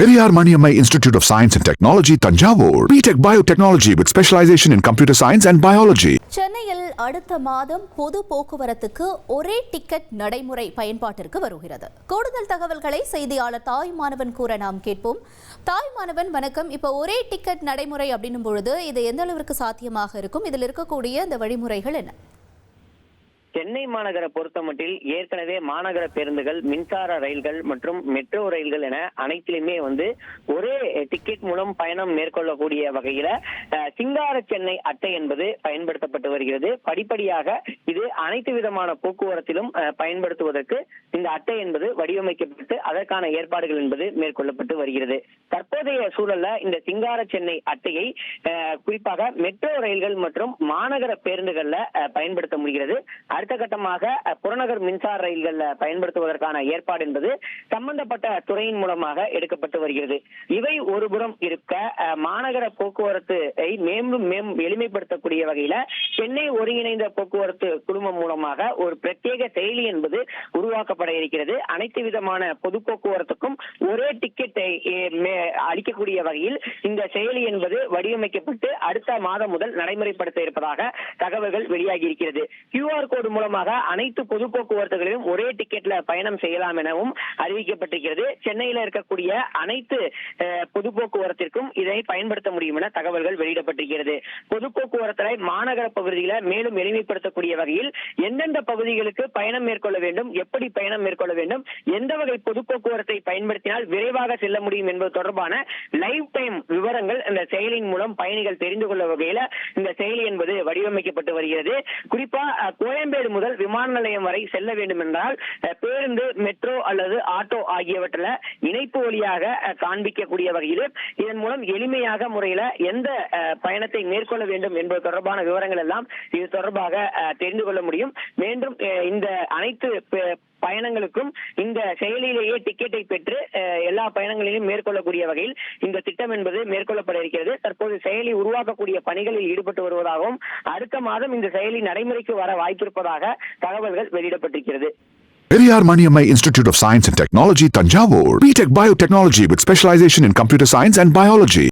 Periyar Maniammai institute of science and technology Thanjavur B Tech biotechnology with specialisation in computer science and biology சென்னையில் அடுத்த மாதம் பொது போக்குவரத்துக்கு ஒரே டிக்கெட் நடைமுறை பயன்பாட்டிற்கு வருகிறது. கூடுதல் தகவல்களை செய்தியாளர் தாய் மாணவன் கூற நாம் கேட்போம். தாய் மாணவன் வணக்கம். இப்போ ஒரே டிக்கெட் நடைமுறை அப்படின்னும் பொழுது இது எந்த அளவிற்கு சாத்தியமாக இருக்கும்? இதில் இருக்கக்கூடிய இந்த வழிமுறைகள் என்ன? சென்னை மாநகர பொறுத்தமட்டில் ஏற்கனவே மாநகர பேருந்துகள் மின்சார ரயில்கள் மற்றும் மெட்ரோ ரயில்கள் என அனைத்திலுமே வந்து ஒரே டிக்கெட் மூலம் பயணம் மேற்கொள்ளக்கூடிய வகையில சிங்கார சென்னை அட்டை என்பது பயன்படுத்தப்பட்டு வருகிறது. படிப்படியாக இது அனைத்து விதமான போக்குவரத்திலும் பயன்படுத்துவதற்கு இந்த அட்டை என்பது வடிவமைக்கப்பட்டு அதற்கான ஏற்பாடுகள் என்பது மேற்கொள்ளப்பட்டு வருகிறது. தற்போதைய சூழல்ல இந்த சிங்கார சென்னை அட்டையை குறிப்பாக மெட்ரோ ரயில்கள் மற்றும் மாநகர பேருந்துகள்ல பயன்படுத்த முடிகிறது. அடுத்த கட்டமாக புறநகர் மின்சார ரயில்கள்ல பயன்படுத்துவதற்கான ஏற்பாடு என்பது சம்பந்தப்பட்ட துறையின் மூலமாக எடுக்கப்பட்டு வருகிறது. இவை ஒருபுறம் இருக்க மாநகர போக்குவரத்து மேலும் மேம் எளிமைப்படுத்தக்கூடிய வகையில சென்னை ஒருங்கிணைந்த போக்குவரத்து குழுமம் மூலமாக ஒரு பிரத்யேக செயலி என்பது உருவாக்கப்பட இருக்கிறது. அனைத்து விதமான பொது போக்குவரத்துக்கும் ஒரே டிக்கெட்டை அளிக்கக்கூடிய வகையில் இந்த செயலி என்பது வடிவமைக்கப்பட்டு அடுத்த மாதம் முதல் நடைமுறைப்படுத்த இருப்பதாக தகவல்கள் வெளியாகி இருக்கிறது. கியூஆர் கோடு மூலமாக அனைத்து பொது போக்குவரத்துகளிலும் ஒரே டிக்கெட்ல பயணம் செய்யலாம் எனவும் அறிவிக்கப்பட்டிருக்கிறது. சென்னையில் இருக்கக்கூடிய அனைத்து பொது போக்குவரத்திற்கும் இதை பயன்படுத்த முடியும் என தகவல்கள் வெளியிடப்பட்டிருக்கிறது. பொது போக்குவரத்தை மாநகர பகுதியில மேலும் எளிமைப்படுத்தக்கூடிய வகையில் எந்தெந்த பகுதிகளுக்கு பயணம் மேற்கொள்ள வேண்டும் எப்படி பயணம் மேற்கொள்ள வேண்டும் எந்த வகை பொது போக்குவரத்தை பயன்படுத்தினால் விரைவாக செல்ல முடியும் என்பது தொடர்பான லைவ் டைம் விவரங்கள் இந்த செயலியின் மூலம் பயணிகள் தெரிந்து கொள்ள வகையில இந்த செயலி என்பது வடிவமைக்கப்பட்டு வருகிறது. குறிப்பா கோயம்பேடு முதல் விமான நிலையம் வரை செல்ல வேண்டும் என்றால் பேருந்து மெட்ரோ அல்லது ஆட்டோ ஆகியவற்றில் இணைப்பு வழியாக காண்பிக்கக்கூடிய வகையில் இதன் மூலம் எளிமையாக முறையில எந்த பயணத்தை மேற்கொள்ள வேண்டும் என்பது தொடர்பான விவரங்கள் எல்லாம் இது தொடர்பாக தெரிந்து கொள்ள முடியும். மீண்டும் இந்த அனைத்து பயணங்களுக்கும் இந்த செயலியிலேயே டிக்கெட்டை பெற்று எல்லா பயணங்களிலும் மேற்கொள்ளக்கூடிய வகையில் இந்த திட்டம் என்பது மேற்கொள்ளப்பட இருக்கிறது. தற்போது செயலி உருவாக்கக்கூடிய பணிகளில் ஈடுபட்டு வருவதாகவும் அடுத்த மாதம் இந்த செயலி நடைமுறைக்கு வர வாய்ப்பிருப்பதாக தகவல்கள் வெளியிடப்பட்டிருக்கிறது. Periyar Maniammai Institute of science technology Thanjavur Tanjavur. Biotechnology with specialisation in computer science and biology